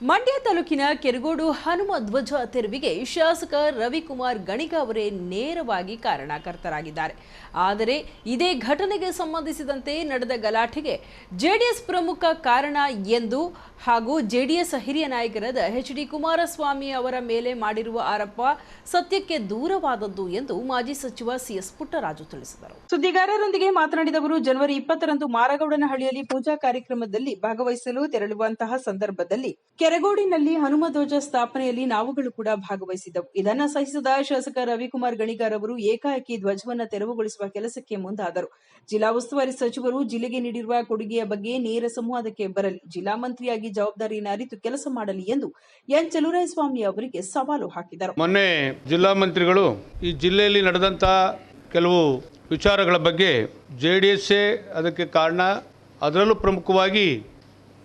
ಮಂಡ್ಯ ತಾಲೂಕಿನ ಕೆರಗೋಡು ಹನುಮ ಧ್ವಜ ತೆರವಿಗೆ ಶಾಸಕ ರವಿಕುಮಾರ್ ಗಣಿಗ ಅವರೇ ನೇರವಾಗಿ ಕಾರಣಕರ್ತರಾಗಿದ್ದಾರೆ. ಆದರೆ ಇದೇ ಘಟನೆಗೆ ಸಂಬಂಧಿಸಿದಂತೆ ನಡೆದ ಗಲಾಟೆಗೆ ಜೆಡಿಎಸ್ ಪ್ರಮುಖ ಕಾರಣ ಎಂದು ಹಾಗೂ ಜೆಡಿಎಸ್ ಹಿರಿಯ ನಾಯಕರಾದ ಎಚ್ ಡಿ ಕುಮಾರಸ್ವಾಮಿ ಅವರ ಮೇಲೆ ಮಾಡಿರುವ ಆರೋಪ ಸತ್ಯಕ್ಕೆ ದೂರವಾದದ್ದು ಎಂದು ಮಾಜಿ ಸಚಿವ ಸಿಎಸ್ ಪುಟ್ಟರಾಜು ತಿಳಿಸಿದರು. ಸುದ್ದಿಗಾರರೊಂದಿಗೆ ಮಾತನಾಡಿದವರು, ಜನವರಿ ಇಪ್ಪತ್ತರಂದು ಮಾರಗೌಡನಹಳ್ಳಿಯಲ್ಲಿ ಪೂಜಾ ಕಾರ್ಯಕ್ರಮದಲ್ಲಿ ಭಾಗವಹಿಸಲು ತೆರಳುವಂತಹ ಸಂದರ್ಭದಲ್ಲಿ ಕೆರಗೋಡಿನಲ್ಲಿ ಹನುಮ ಧ್ವಜ ಸ್ಥಾಪನೆಯಲ್ಲಿ ನಾವುಗಳು ಕೂಡ ಭಾಗವಹಿಸಿದ್ದವು. ಇದನ್ನ ಸಹಿಸಿದ ಶಾಸಕ ರವಿಕುಮಾರ್ ಗಣಿಗಾರ್ ಅವರು ಏಕಾಏಕಿ ಧ್ವಜವನ್ನ ತೆರವುಗೊಳಿಸುವ ಕೆಲಸಕ್ಕೆ ಮುಂದಾದರು. ಜಿಲ್ಲಾ ಉಸ್ತುವಾರಿ ಸಚಿವರು ಜಿಲ್ಲೆಗೆ ನೀಡಿರುವ ಕೊಡುಗೆಯ ಬಗ್ಗೆ ನೇರ ಸಂವಾದಕ್ಕೆ ಬರಲಿ, ಜಿಲ್ಲಾ ಮಂತ್ರಿಯಾಗಿ ಜವಾಬ್ದಾರಿಯನ್ನು ಅರಿತು ಕೆಲಸ ಮಾಡಲಿ ಎಂದು ಎನ್. ಚಲುರಾಯಸ್ವಾಮಿ ಅವರಿಗೆ ಸವಾಲು ಹಾಕಿದರು. ಮೊನ್ನೆ ಜಿಲ್ಲಾ ಮಂತ್ರಿಗಳು ಈ ಜಿಲ್ಲೆಯಲ್ಲಿ ನಡೆದಂತ ಕೆಲವು ವಿಚಾರಗಳ ಬಗ್ಗೆ ಜೆ ಅದಕ್ಕೆ ಕಾರಣ, ಅದರಲ್ಲೂ ಪ್ರಮುಖವಾಗಿ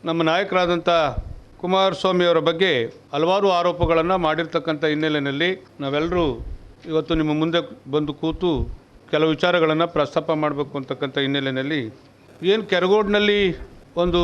ನಮ್ಮ ನಾಯಕರಾದಂಥ ಕುಮಾರಸ್ವಾಮಿ ಅವರ ಬಗ್ಗೆ ಹಲವಾರು ಆರೋಪಗಳನ್ನು ಮಾಡಿರ್ತಕ್ಕಂಥ ಹಿನ್ನೆಲೆಯಲ್ಲಿ ನಾವೆಲ್ಲರೂ ಇವತ್ತು ನಿಮ್ಮ ಮುಂದೆ ಬಂದು ಕೂತು ಕೆಲವು ವಿಚಾರಗಳನ್ನು ಪ್ರಸ್ತಾಪ ಮಾಡಬೇಕು ಅಂತಕ್ಕಂಥ ಹಿನ್ನೆಲೆಯಲ್ಲಿ ಏನು ಕೆರಗೋಡಿನಲ್ಲಿ ಒಂದು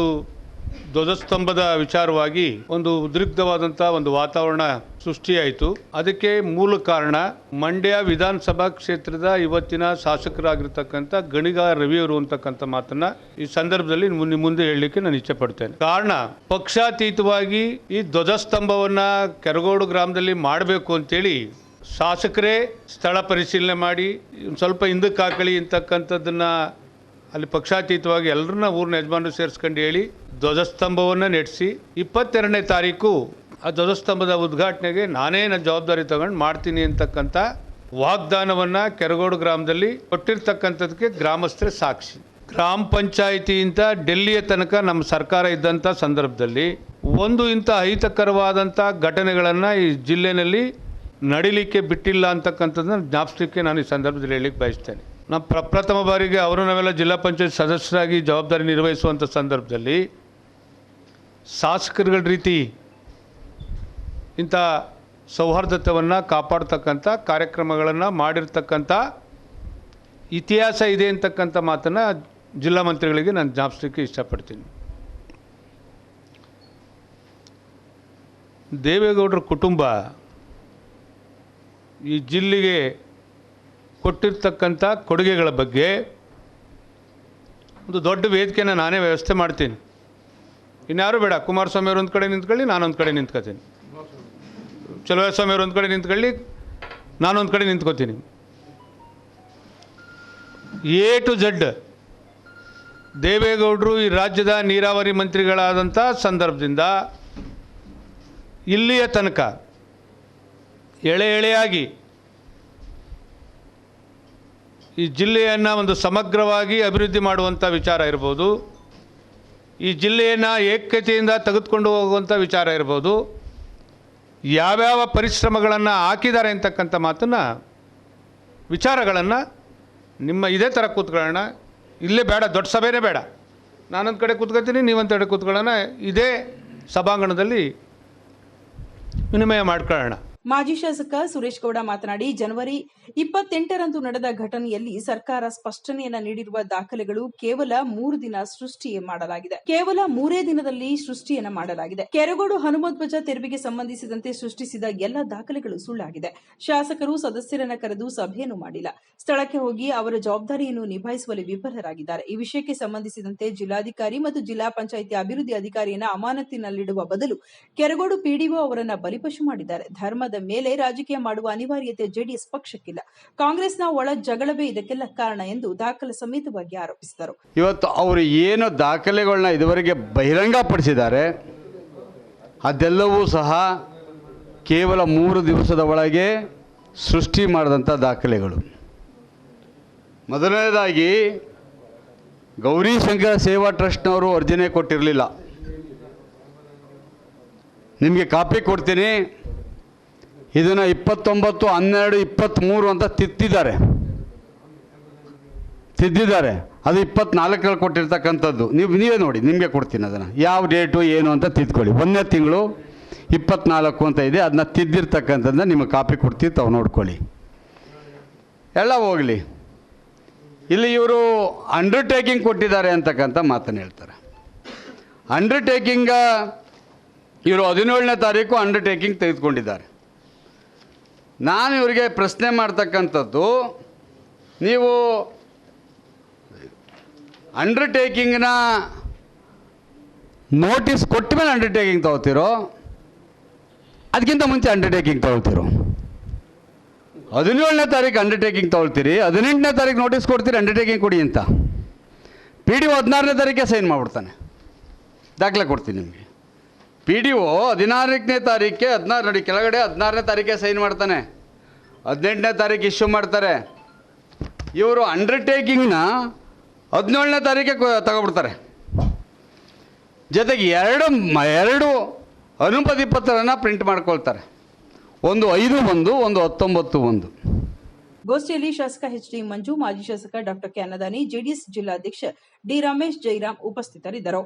ಧ್ವಜಸ್ತಂಭದ ವಿಚಾರವಾಗಿ ಒಂದು ಉದ್ರಿಕ್ತವಾದಂಥ ಒಂದು ವಾತಾವರಣ ಸೃಷ್ಟಿಯಾಯಿತು. ಅದಕ್ಕೆ ಮೂಲ ಕಾರಣ ಮಂಡ್ಯ ವಿಧಾನಸಭಾ ಕ್ಷೇತ್ರದ ಇವತ್ತಿನ ಶಾಸಕರಾಗಿರ್ತಕ್ಕಂಥ ಗಣಿಗ ರವಿಯವರು ಅಂತಕ್ಕಂಥ ಮಾತನ್ನ ಈ ಸಂದರ್ಭದಲ್ಲಿ ಮುಂದೆ ಹೇಳಲಿಕ್ಕೆ ನಾನು ಇಚ್ಛೆ ಪಡ್ತೇನೆ. ಕಾರಣ ಪಕ್ಷಾತೀತವಾಗಿ ಈ ಧ್ವಜಸ್ತಂಭವನ್ನ ಕೆರಗೋಡು ಗ್ರಾಮದಲ್ಲಿ ಮಾಡಬೇಕು ಅಂತೇಳಿ ಶಾಸಕರೇ ಸ್ಥಳ ಪರಿಶೀಲನೆ ಮಾಡಿ ಸ್ವಲ್ಪ ಹಿಂದಕ್ಕೆ ಹಾಕಳಿ ಅಂತಕ್ಕಂಥದ್ದನ್ನ ಅಲ್ಲಿ ಪಕ್ಷಾತೀತವಾಗಿ ಎಲ್ಲರನ್ನ ಊರಿನ ಯಜಮಾನರು ಸೇರಿಸ್ಕೊಂಡು ಹೇಳಿ ಧ್ವಜಸ್ತಂಭವನ್ನು ನೆಡೆಸಿ ಇಪ್ಪತ್ತೆರಡನೇ ತಾರೀಕು ಆ ಧ್ವಜಸ್ತಂಭದ ಉದ್ಘಾಟನೆಗೆ ನಾನೇ ನನ್ನ ಜವಾಬ್ದಾರಿ ತಗೊಂಡು ಮಾಡ್ತೀನಿ ಅಂತಕ್ಕಂಥ ವಾಗ್ದಾನವನ್ನು ಕೆರಗೋಡು ಗ್ರಾಮದಲ್ಲಿ ಕೊಟ್ಟಿರ್ತಕ್ಕಂಥದ್ದಕ್ಕೆ ಗ್ರಾಮಸ್ಥರೇ ಸಾಕ್ಷಿ. ಗ್ರಾಮ ಪಂಚಾಯಿತಿಯಿಂದ ಡೆಲ್ಲಿಯ ತನಕ ನಮ್ಮ ಸರ್ಕಾರ ಇದ್ದಂಥ ಸಂದರ್ಭದಲ್ಲಿ ಒಂದು ಇಂಥ ಅಹಿತಕರವಾದಂಥ ಘಟನೆಗಳನ್ನು ಈ ಜಿಲ್ಲೆಯಲ್ಲಿ ನಡಿಲಿಕ್ಕೆ ಬಿಟ್ಟಿಲ್ಲ ಅಂತಕ್ಕಂಥದ್ದನ್ನ ಜ್ಞಾಪಿಸಲಿಕ್ಕೆ ನಾನು ಈ ಸಂದರ್ಭದಲ್ಲಿ ಹೇಳಲಿಕ್ಕೆ ಬಯಸ್ತೇನೆ. ನಮ್ಮ ಪ್ರಪ್ರಥಮ ಬಾರಿಗೆ ಅವರು ನಾವೆಲ್ಲ ಜಿಲ್ಲಾ ಪಂಚಾಯತ್ ಸದಸ್ಯರಾಗಿ ಜವಾಬ್ದಾರಿ ನಿರ್ವಹಿಸುವಂಥ ಸಂದರ್ಭದಲ್ಲಿ ಶಾಸಕರುಗಳ ರೀತಿ ಇಂಥ ಸೌಹಾರ್ದತೆಯನ್ನು ಕಾಪಾಡ್ತಕ್ಕಂಥ ಕಾರ್ಯಕ್ರಮಗಳನ್ನು ಮಾಡಿರ್ತಕ್ಕಂಥ ಇತಿಹಾಸ ಇದೆ ಅಂತಕ್ಕಂಥ ಮಾತನ್ನು ಜಿಲ್ಲಾ ಮಂತ್ರಿಗಳಿಗೆ ನಾನು ಜ್ಞಾಪಿಸಲಿಕ್ಕೆ ಇಷ್ಟಪಡ್ತೀನಿ. ದೇವೇಗೌಡರ ಕುಟುಂಬ ಈ ಜಿಲ್ಲೆಗೆ ಕೊಟ್ಟಿರ್ತಕ್ಕಂಥ ಕೊಡುಗೆಗಳ ಬಗ್ಗೆ ಒಂದು ದೊಡ್ಡ ವೇದಿಕೆನ ನಾನೇ ವ್ಯವಸ್ಥೆ ಮಾಡ್ತೀನಿ. ಇನ್ಯಾರು ಬೇಡ, ಕುಮಾರಸ್ವಾಮಿ ಒಂದು ಕಡೆ ನಿಂತ್ಕೊಳ್ಳಿ, ನಾನೊಂದು ಕಡೆ ನಿಂತ್ಕೋತೀನಿ. ಚಲುವಸ್ವಾಮಿ ಒಂದು ಕಡೆ ನಿಂತ್ಕೊಳ್ಳಿ, ನಾನೊಂದು ಕಡೆ ನಿಂತ್ಕೋತೀನಿ. ಎ ಟು ಜಡ್ ದೇವೇಗೌಡರು ಈ ರಾಜ್ಯದ ನೀರಾವರಿ ಮಂತ್ರಿಗಳಾದಂಥ ಸಂದರ್ಭದಿಂದ ಇಲ್ಲಿಯ ತನಕ ಎಳೆ ಎಳೆಯಾಗಿ ಈ ಜಿಲ್ಲೆಯನ್ನು ಒಂದು ಸಮಗ್ರವಾಗಿ ಅಭಿವೃದ್ಧಿ ಮಾಡುವಂಥ ವಿಚಾರ ಇರ್ಬೋದು. ಈ ಜಿಲ್ಲೆಯನ್ನು ಏಕತೆಯಿಂದ ತೆಗೆದುಕೊಂಡು ಹೋಗುವಂಥ ವಿಚಾರ ಇರ್ಬೋದು. ಯಾವ್ಯಾವ ಪರಿಶ್ರಮಗಳನ್ನು ಹಾಕಿದ್ದಾರೆ ಅಂತಕ್ಕಂಥ ಮಾತನ್ನು, ವಿಚಾರಗಳನ್ನು ನಿಮ್ಮ ಇದೇ ಥರ ಕೂತ್ಕೊಳ್ಳೋಣ. ಇಲ್ಲೇ ಬೇಡ, ದೊಡ್ಡ ಸಭೆನೇ ಬೇಡ. ನಾನೊಂದು ಕಡೆ ಕೂತ್ಕೊತೀನಿ, ನೀವೊಂದು ಕಡೆ ಕೂತ್ಕೊಳ್ಳೋಣ. ಇದೇ ಸಭಾಂಗಣದಲ್ಲಿ ವಿನಿಮಯ ಮಾಡ್ಕೊಳ್ಳೋಣ. ಮಾಜಿ ಶಾಸಕ ಸುರೇಶ್ ಗೌಡ ಮಾತನಾಡಿ, ಜನವರಿ ಇಪ್ಪತ್ತೆಂಟರಂದು ನಡೆದ ಘಟನೆಯಲ್ಲಿ ಸರ್ಕಾರ ಸ್ಪಷ್ಟನೆಯನ್ನ ನೀಡಿರುವ ದಾಖಲೆಗಳು ಕೇವಲ ಮೂರು ದಿನ ಸೃಷ್ಟಿ ಮಾಡಲಾಗಿದೆ. ಕೇವಲ ಮೂರೇ ದಿನದಲ್ಲಿ ಸೃಷ್ಟಿಯನ್ನ ಮಾಡಲಾಗಿದೆ. ಕೆರಗೋಡು ಹನುಮಧ್ವಜ ತೆರವಿಗೆ ಸಂಬಂಧಿಸಿದಂತೆ ಸೃಷ್ಟಿಸಿದ ಎಲ್ಲ ದಾಖಲೆಗಳು ಸುಳ್ಳಾಗಿದೆ. ಶಾಸಕರು ಸದಸ್ಯರನ್ನ ಕರೆದು ಸಭೆಯನ್ನು ಮಾಡಿಲ್ಲ. ಸ್ಥಳಕ್ಕೆ ಹೋಗಿ ಅವರ ಜವಾಬ್ದಾರಿಯನ್ನು ನಿಭಾಯಿಸುವಲ್ಲಿ ವಿಫಲರಾಗಿದ್ದಾರೆ. ಈ ವಿಷಯಕ್ಕೆ ಸಂಬಂಧಿಸಿದಂತೆ ಜಿಲ್ಲಾಧಿಕಾರಿ ಮತ್ತು ಜಿಲ್ಲಾ ಪಂಚಾಯಿತಿ ಅಭಿವೃದ್ಧಿ ಅಧಿಕಾರಿಯನ್ನ ಅಮಾನತಿನಲ್ಲಿಡುವ ಬದಲು ಕೆರಗೋಡು ಪಿಡಿಒ ಅವರನ್ನ ಬಲಿಪಶು ಮಾಡಿದ್ದಾರೆ. ಧರ್ಮದ ಮೇಲೆ ರಾಜಕೀಯ ಮಾಡುವ ಅನಿವಾರ್ಯತೆ ಜೆಡಿಎಸ್ ಪಕ್ಷಕ್ಕಿಲ್ಲ. ಕಾಂಗ್ರೆಸ್ನ ಒಳ ಜಗಳವೇ ಇದಕ್ಕೆಲ್ಲ ಕಾರಣ ಎಂದು ದಾಖಲೆ ಸಮೇತವಾಗಿ ಆರೋಪಿಸಿದರು. ಇವತ್ತು ಅವರು ಏನು ದಾಖಲೆಗಳನ್ನ ಇದುವರೆಗೆ ಬಹಿರಂಗಪಡಿಸಿದ್ದಾರೆ, ಅದೆಲ್ಲವೂ ಸಹ ಕೇವಲ ಮೂರು ದಿವಸದ ಒಳಗೆ ಸೃಷ್ಟಿ ಮಾಡಿದಂಥ ದಾಖಲೆಗಳು. ಮೊದಲನೇದಾಗಿ, ಗೌರಿ ಶಂಕರ ಸೇವಾ ಟ್ರಸ್ಟ್ನವರು ಅರ್ಜಿನೇ ಕೊಟ್ಟಿರಲಿಲ್ಲ. ನಿಮಗೆ ಕಾಪಿ ಕೊಡ್ತೀನಿ ಇದನ್ನು ಇಪ್ಪತ್ತೊಂಬತ್ತು, ಹನ್ನೆರಡು ಇಪ್ಪತ್ತ್ಮೂರು ಅಂತ ತಿದ್ದಿದ್ದಾರೆ. ತಿದ್ದಿದ್ದಾರೆ. ಅದು ಇಪ್ಪತ್ನಾಲ್ಕರಲ್ಲಿ ಕೊಟ್ಟಿರ್ತಕ್ಕಂಥದ್ದು. ನೀವು, ನೀವೇ ನೋಡಿ, ನಿಮಗೆ ಕೊಡ್ತೀನಿ ಅದನ್ನು. ಯಾವ ಡೇಟು, ಏನು ಅಂತ ತಿದ್ಕೊಳ್ಳಿ. ಒಂದನೇ ತಿಂಗಳು ಇಪ್ಪತ್ನಾಲ್ಕು ಅಂತ ಇದೆ. ಅದನ್ನ ತಿದ್ದಿರ್ತಕ್ಕಂಥದ್ದನ್ನ ನಿಮಗೆ ಕಾಪಿ ಕೊಡ್ತೀವಿ, ತಾವು ನೋಡ್ಕೊಳ್ಳಿ. ಎಲ್ಲ ಹೋಗಲಿ. ಇಲ್ಲಿ ಇವರು ಅಂಡರ್ಟೇಕಿಂಗ್ ಕೊಟ್ಟಿದ್ದಾರೆ ಅಂತಕ್ಕಂಥ ಮಾತನ್ನು ಹೇಳ್ತಾರೆ. ಅಂಡರ್ಟೇಕಿಂಗ ಇವರು ಹದಿನೇಳನೇ ತಾರೀಕು ಅಂಡರ್ಟೇಕಿಂಗ್ ತೆಗೆದುಕೊಂಡಿದ್ದಾರೆ. ನಾನು ಇವರಿಗೆ ಪ್ರಶ್ನೆ ಮಾಡ್ತಕ್ಕಂಥದ್ದು, ನೀವು ಅಂಡರ್ಟೇಕಿಂಗ್ನ ನೋಟಿಸ್ ಕೊಟ್ಟ ಮೇಲೆ ಅಂಡರ್ಟೇಕಿಂಗ್ ತಗೋತೀರೋ, ಅದಕ್ಕಿಂತ ಮುಂಚೆ ಅಂಡರ್ಟೇಕಿಂಗ್ ತಗೊಳ್ತಿರೋ ಹದಿನೇಳನೇ ತಾರೀಕು ಅಂಡರ್ಟೇಕಿಂಗ್ ತಗೊಳ್ತೀರಿ, ಹದಿನೆಂಟನೇ ತಾರೀಕು ನೋಟಿಸ್ ಕೊಡ್ತೀರಿ ಅಂಡರ್ಟೇಕಿಂಗ್ ಕೊಡಿ ಅಂತ. ಪಿ ಡಿ ಹದಿನಾರನೇ ತಾರೀಕೆ ಸೈನ್ ಮಾಡಿಬಿಡ್ತಾನೆ. ದಾಖಲೆ ಕೊಡ್ತೀನಿ ನಿಮಗೆ. ಪಿ ಡಿ ಒ ಹದಿನಾರನೇ ತಾರೀಕೆ ಹದಿನಾರು, ನೋಡಿ ಕೆಳಗಡೆ ಹದಿನಾರನೇ ತಾರೀಕೆ ಸೈನ್ ಮಾಡ್ತಾನೆ. ಹದಿನೆಂಟನೇ ತಾರೀಕು ಇಶ್ಯೂ ಮಾಡ್ತಾರೆ. ಇವರು ಅಂಡರ್ಟೇಕಿಂಗ್ನ ಹದಿನೇಳನೇ ತಾರೀಕೆ ತಗೊಬಿಡ್ತಾರೆ. ಜೊತೆಗೆ ಎರಡು ಎರಡು ಅನುಮತಿ ಪತ್ರನ ಪ್ರಿಂಟ್ ಮಾಡ್ಕೊಳ್ತಾರೆ. ಒಂದು ಐದು ಒಂದು ಒಂದು ಹತ್ತೊಂಬತ್ತು ಒಂದು. ಗೋಷ್ಠಿಯಲ್ಲಿ ಶಾಸಕ ಎಚ್ ಡಿ ಮಂಜು, ಮಾಜಿ ಶಾಸಕ ಡಾಕ್ಟರ್ ಕೆ ಅನ್ನದಾನಿ ಜೆಡಿಎಸ್ ಜಿಲ್ಲಾಧ್ಯಕ್ಷ ಡಿ ರಮೇಶ್ ಜೈರಾಮ್ ಉಪಸ್ಥಿತರಿದ್ದರು.